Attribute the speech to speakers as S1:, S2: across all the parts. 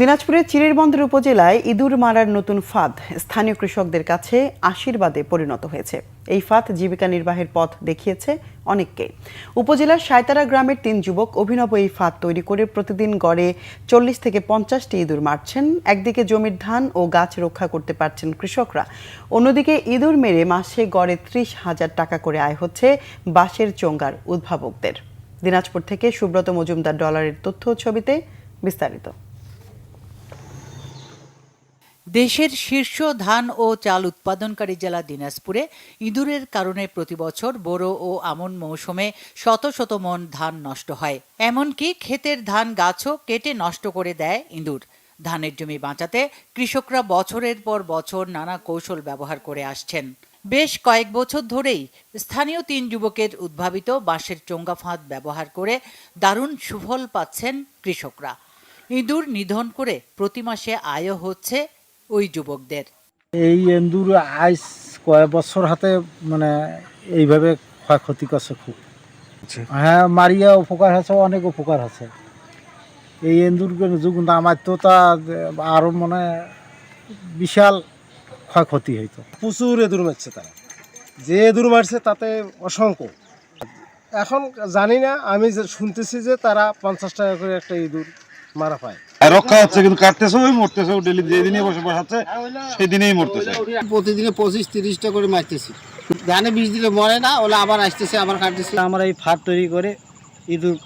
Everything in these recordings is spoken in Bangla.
S1: দিনাজপুরের চিরিরবন্দর উপজেলায় ইঁদুর মারার নতুন ফাঁদ। স্থানীয় কৃষকদের কাছে আশীর্বাদে পরিণত হয়েছে। এই ফাঁদ জীবিকা নির্বাহের পথ দেখিয়েছে অনেককে। উপজেলার সায়তারা গ্রামের তিন যুবক অভিনব এই ফাঁদ তৈরি করে প্রতিদিন গড়ে চল্লিশ থেকে পঞ্চাশটি ইঁদুর মারছেন। একদিকে জমির ধান ও গাছ রক্ষা করতে পারছেন কৃষকরা। অন্যদিকে ইঁদুর মেরে মাসে গড়ে ত্রিশ হাজার টাকা করে আয় হচ্ছে বাঁশের চোঙ্গার উদ্ভাবকদের। দিনাজপুর থেকে সুব্রত মজুমদার ডলারের তথ্য ছবিতে বিস্তারিত।
S2: দেশের শীর্ষ ধান ও চাল উৎপাদনকারী জেলা দিনাজপুরে ইঁদুরের কারণে প্রতি বছর বোরো ও আমন মৌসুমে শত শত মন ধান নষ্ট হয়। এমনকি ক্ষেতের ধান গাছও কেটে নষ্ট করে দেয় ইঁদুর। ধানের জমি বাঁচাতে কৃষকরা বছরের পর বছর নানা কৌশল ব্যবহার করে আসছেন। বেশ কয়েক বছর ধরেই স্থানীয় তিন যুবকের উদ্ভাবিত বাঁশের চোঙ্গা ফাঁদ ব্যবহার করে দারুণ সুফল পাচ্ছেন কৃষকরা। ইঁদুর নিধন করে প্রতি মাসে আয়ও হচ্ছে ওই যুবকদের।
S3: এই এন্দুর আইস কয়েক বছর হাতে মানে এইভাবে ক্ষয়ক্ষতি করছে খুব। হ্যাঁ মারিয়া উপকার আছে অনেক উপকার আছে এই এন্দুর যুগ আমার তো তা আরও মানে বিশাল ক্ষয়ক্ষতি হইতো।
S4: প্রচুর এদুর মারছে তারা। যে এদুর মারছে তাতে অসংখ্য। এখন জানি না আমি যে শুনতেছি যে তারা পঞ্চাশ টাকা করে একটা ইঁদুর মারা পায়।
S5: আর রক্ষা হচ্ছে কিন্তু কাটতেছে ওই মরতেছে ডেলি যেদিনে বসে বসাচ্ছে সেদিনেই মরতেছে।
S6: প্রতিদিনে পঁচিশ তিরিশটা করে মারতেছি। ধানে দিলে মরে না ওলা আবার আসতেছে আবার কাটতেছে।
S7: আমরা এই ফাঁদ তৈরি করে ইঁদুর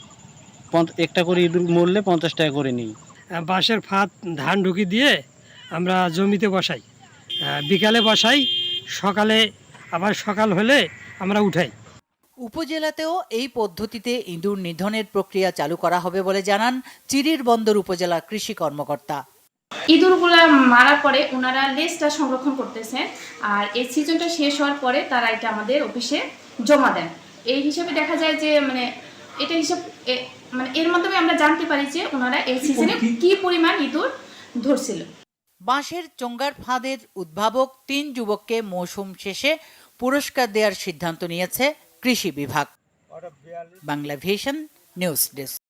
S7: একটা করে ইঁদুর মরলে পঞ্চাশ টাকা করে নিই।
S8: বাঁশের ফাঁদ ধান ঢুকি দিয়ে আমরা জমিতে বসাই। বিকালে বসাই সকালে আবার সকাল হলে আমরা উঠাই।
S2: উপজেলাতেও এই পদ্ধতিতে ইঁদুর নিধনের প্রক্রিয়া চালু করা হবে বলে জানান চিরির বন্দর উপজেলা কৃষি কর্মকর্তা।
S9: ইঁদুরগুলো মারার পরে ওনারা লেজটা সংরক্ষণ করতেছেন আর এই সিজনটা শেষ হওয়ার পরে তারা এটা আমাদের অফিসে জমা দেন। এই হিসাবে দেখা যায় যে মানে এটা হিসাব মানে এর মাধ্যমে আমরা জানতে পারি যে ওনারা এই সিজনে কি পরিমাণ ইঁদুর ধরছিল।
S2: বাঁশের চোঙ্গার ফাঁদের উদ্ভাবক তিন যুবককে মৌসুম শেষে পুরস্কার দেওয়ার সিদ্ধান্ত নিয়েছে কৃষি বিভাগ বাংলা ভিশন নিউজ ডেস্ক